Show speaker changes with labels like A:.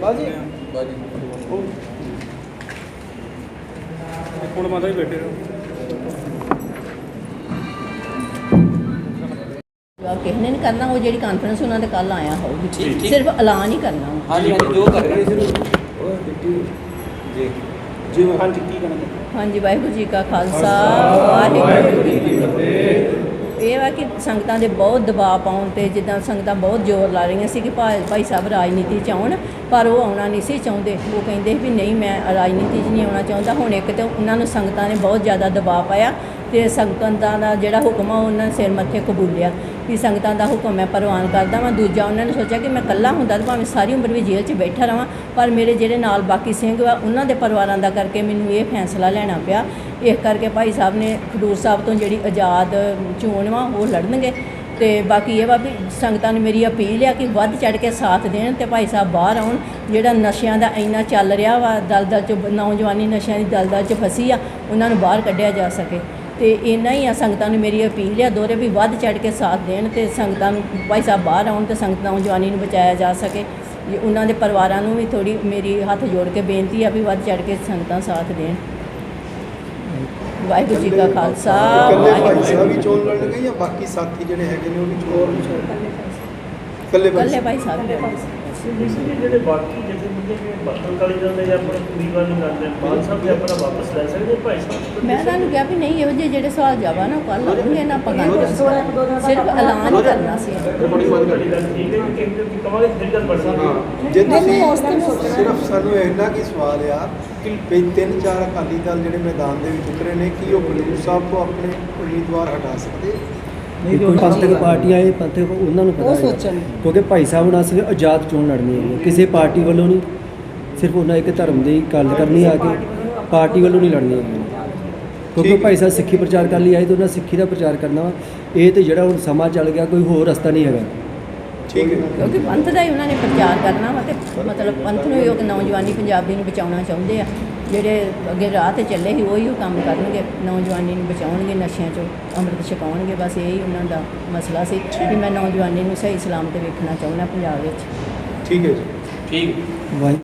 A: ਬਾਜੀ।
B: ਹੁਣ ਮਾਤਾ ਜੀ ਬੈਠੇ ਰਹੋ।
C: ਜਵਾਬ ਕਿਸੇ ਨੇ ਨਹੀਂ ਕਰਨਾ ਉਹ ਜਿਹੜੀ ਕਾਨਫਰੰਸ ਉਹਨਾਂ ਦੇ ਕੱਲ ਆਇਆ ਹੋਊਗੀ।
A: ਠੀਕ, ਠੀਕ।
C: ਸਿਰਫ ਐਲਾਨ ਹੀ ਕਰਨਾ ਵਾ।
A: ਹਾਂਜੀ ਹਾਂਜੀ ਜੋ ਕਰ ਰਹੇ ਸੀ ਜੀ ਜੀ। ਹਾਂਜੀ। ਕੀ ਕਰਨਾ?
C: ਹਾਂਜੀ ਵਾਹਿਗੁਰੂ ਜੀ ਕਾ ਖਾਲਸਾ। ਵਾਹਿਗੁਰੂ ਜੀ ਕੀ ਫਤਿਹ। ਵਾ ਕਿ ਸੰਗਤਾਂ ਦੇ ਬਹੁਤ ਦਬਾਅ ਪਾਉਣ ਤੇ ਜਿੱਦਾਂ ਸੰਗਤਾਂ ਬਹੁਤ ਜ਼ੋਰ ਲਾ ਰਹੀਆਂ ਸੀ ਕਿ ਭਾਈ ਸਾਹਿਬ ਰਾਜਨੀਤੀ ਚ ਆਉਣ, ਪਰ ਉਹ ਆਉਣਾ ਨਹੀਂ ਸੀ ਚਾਹੁੰਦੇ। ਉਹ ਕਹਿੰਦੇ ਵੀ ਨਹੀਂ, ਮੈਂ ਰਾਜਨੀਤੀ 'ਚ ਨਹੀਂ ਆਉਣਾ ਚਾਹੁੰਦਾ। ਹੁਣ ਇੱਕ ਤੇ ਉਹਨਾਂ ਨੂੰ ਸੰਗਤਾਂ ਨੇ ਬਹੁਤ ਜ਼ਿਆਦਾ ਦਬਾਅ ਪਾਇਆ ਤੇ ਸੰਗਤਾਂ ਦਾ ਜਿਹੜਾ ਹੁਕਮ ਆ, ਉਹਨਾਂ ਨੇ ਸਿਰ ਮੱਥੇ ਕਬੂਲਿਆ ਕਿ ਸੰਗਤਾਂ ਦਾ ਹੁਕਮ ਮੈਂ ਪ੍ਰਵਾਨ ਕਰਦਾ ਵਾਂ। ਦੂਜਾ ਉਹਨਾਂ ਨੇ ਸੋਚਿਆ ਕਿ ਮੈਂ ਇਕੱਲਾ ਹੁੰਦਾ ਤਾਂ ਭਾਵੇਂ ਸਾਰੀ ਉਮਰ ਵੀ ਜੇਲ੍ਹ 'ਚ ਬੈਠਾ ਰਵਾਂ, ਪਰ ਮੇਰੇ ਜਿਹੜੇ ਨਾਲ ਬਾਕੀ ਸਿੰਘ ਵਾ, ਉਹਨਾਂ ਦੇ ਪਰਿਵਾਰਾਂ ਦਾ ਕਰਕੇ ਮੈਨੂੰ ਇਹ ਫੈਸਲਾ ਲੈਣਾ ਪਿਆ ਇਸ ਕਰਕੇ ਭਾਈ ਸਾਹਿਬ ਨੇ ਖਡੂਰ ਸਾਹਿਬ ਤੋਂ ਜਿਹੜੀ ਆਜ਼ਾਦ ਚੋਣ ਵਾ, ਉਹ ਲੜਨਗੇ। ਤੇ ਬਾਕੀ ਇਹ ਵਾ ਵੀ ਸੰਗਤਾਂ ਨੂੰ ਮੇਰੀ ਅਪੀਲ ਆ ਕਿ ਵੱਧ ਚੜ ਕੇ ਸਾਥ ਦੇਣ ਤੇ ਭਾਈ ਸਾਹਿਬ ਬਾਹਰ ਆਉਣ। ਜਿਹੜਾ ਨਸ਼ਿਆਂ ਦਾ ਇੰਨਾ ਚੱਲ ਰਿਹਾ ਵਾ, ਦਲਦਲ ਚ ਨੌਜਵਾਨੀ ਨਸ਼ਿਆਂ ਦੀ ਦਲਦਲ ਚ ਫਸੀ ਆ, ਉਹਨਾਂ ਨੂੰ ਬਾਹਰ ਕੱਢਿਆ ਜਾ ਸਕੇ। ਤੇ ਇੰਨਾ ਹੀ ਆ ਸੰਗਤਾਂ ਨੂੰ ਮੇਰੀ ਅਪੀਲ ਆ ਦੋਰੇ ਵੀ ਵੱਧ ਚੜ ਕੇ ਸਾਥ ਦੇਣ ਤੇ ਸੰਗਤਾਂ ਨੂੰ ਭਾਈ ਸਾਹਿਬ ਬਾਹਰ ਆਉਣ ਤੇ ਸੰਗਤਾਂ ਨੌਜਵਾਨੀ ਨੂੰ ਬਚਾਇਆ ਜਾ ਸਕੇ। ਜੇ ਉਹਨਾਂ ਦੇ ਪਰਿਵਾਰਾਂ ਨੂੰ ਵੀ ਥੋੜੀ ਮੇਰੀ ਹੱਥ ਜੋੜ ਕੇ ਬੇਨਤੀ ਆ ਵੀ ਵੱਧ ਚੜ ਕੇ ਸੰਗਤਾਂ ਸਾਥ ਦੇਣ। ਵਾਹਿਗੁਰੂ ਜੀ ਕਾ ਖਾਲਸਾ
D: ਇਕੱਲੇ ਭਾਈ ਸਾਹਿਬ ਹੀ ਚੋਣ ਲੜਨਗੇ ਜਾਂ ਬਾਕੀ ਸਾਥੀ ਜਿਹੜੇ ਹੈਗੇ ਨੇ ਉਹ ਵੀ ਚੋਣ ਇਕੱਲੇ ਭਾਈ
C: ਕੱਲੇ ਭਾਈ ਸਾਹਿਬ। ਦੇ
E: ਜਿਹੜੇ ਬਾਕੀ ਜਿਹੜੇ ਮੁੰਡੇ ਕਿ ਬਾਤਲ ਕਾਲੀ ਜਾਂਦੇ ਜਾਂ ਆਪਣੇ ਪਰਿਵਾਰ ਨੂੰ ਕਰਦੇ ਬਾਲ ਸਾਹਿਬ ਦੇ ਆਪਣਾ ਵਾਪਸ ਲੈ ਸਕਦੇ ਭਾਈ ਸਾਹਿਬ?
C: ਮੈਂ ਉਹਨਾਂ ਨੂੰ ਕਿਹਾ ਵੀ ਨਹੀਂ ਇਹੋ ਜਿਹੇ ਜਿਹੜੇ ਸਵਾਲ ਜਵਾਬ ਨਾ ਕੱਲ ਆਉਣਗੇ ਨਾ ਕਰਾਂਗੇ। ਸਿਰਫ ਐਲਾਨ ਕਰਨਾ ਸੀ।
E: ਬੜੀ ਬੜੀ ਗੱਲ ਠੀਕ ਹੈ ਕਿ ਕਿ ਕਮਾਲ ਦੀ ਗੱਲ ਬਣ ਸਕਦੀ
D: ਜੇ ਤੁਸੀਂ ਸਿਰਫ ਸਾਨੂੰ ਇੰਨਾ ਕੀ ਸਵਾਲ ਆ ਕਿ ਵੀ ਤਿੰਨ ਚਾਰ ਅਕਾਲੀ ਦਲ ਜਿਹੜੇ ਮੈਦਾਨ ਦੇ ਵਿੱਚ ਉਤਰੇ ਨੇ ਕੀ ਉਹ ਖਡੂਰ ਸਾਹਿਬ ਤੋਂ ਆਪਣੇ ਉਮੀਦਵਾਰ ਹਟਾ ਸਕਦੇ?
F: ਨਹੀਂ ਕੋਈ ਪੰਥਕ ਪਾਰਟੀਆਂ ਇਹ ਪੰਥਕ ਉਹਨਾਂ ਨੂੰ ਪਤਾ ਕਿਉਂਕਿ ਭਾਈ ਸਾਹਿਬ ਨਾਲ ਸਿਰਫ ਆਜ਼ਾਦ ਚੋਣ ਲੜਨੀ ਹੈ ਕਿਸੇ ਪਾਰਟੀ ਵੱਲੋਂ ਨਹੀਂ ਸਿਰਫ ਉਹਨਾਂ ਇੱਕ ਧਰਮ ਦੀ ਗੱਲ ਕਰਨੀ ਆ ਕੇ ਪਾਰਟੀ ਵੱਲੋਂ ਨਹੀਂ। ਲੜਨੀ ਹੈ ਕਿਉਂਕਿ। ਭਾਈ ਸਾਹਿਬ ਸਿੱਖੀ ਪ੍ਰਚਾਰ ਕਰਨ ਲਈ ਆਏ ਤੇ ਉਹਨਾਂ ਸਿੱਖੀ ਦਾ ਪ੍ਰਚਾਰ ਕਰਨਾ ਵਾ। ਇਹ ਤੇ ਜਿਹੜਾ ਹੁਣ ਸਮਾਂ ਚੱਲ ਗਿਆ ਕੋਈ ਹੋਰ ਰਸਤਾ ਨਹੀਂ ਹੈਗਾ।
D: ਠੀਕ ਹੈ।
C: ਕਿਉਂਕਿ ਪੰਥ ਦਾ ਹੀ ਉਹਨਾਂ ਨੇ ਪ੍ਰਚਾਰ ਕਰਨਾ ਵਾ ਤੇ ਮਤਲਬ ਪੰਥ ਨੂੰ ਉਹ ਨੌਜਵਾਨੀ ਪੰਜਾਬੀ ਨੂੰ ਬਚਾਉਣਾ ਚਾਹੁੰਦੇ ਆ। ਜਿਹੜੇ ਅੱਗੇ ਰਾਹ ਤੇ ਚੱਲੇ ਸੀ ਉਹੀ ਉਹ ਕੰਮ ਕਰਨਗੇ ਨੌਜਵਾਨੀ ਨੂੰ ਬਚਾਉਣਗੇ ਨਸ਼ਿਆਂ ਚੋਂ ਅੰਮ੍ਰਿਤ ਛਕਾਉਣਗੇ ਬਸ ਇਹੀ ਉਹਨਾਂ ਦਾ ਮਸਲਾ ਸੀ ਕਿ ਮੈਂ ਨੌਜਵਾਨੀ ਨੂੰ ਸਹੀ ਸਲਾਮਤ ਵੇਖਣਾ ਚਾਹੁੰਦਾ ਪੰਜਾਬ ਵਿੱਚ।
D: ਠੀਕ ਹੈ ਜੀ।
A: ਠੀਕ।
F: ਵਾਹਿ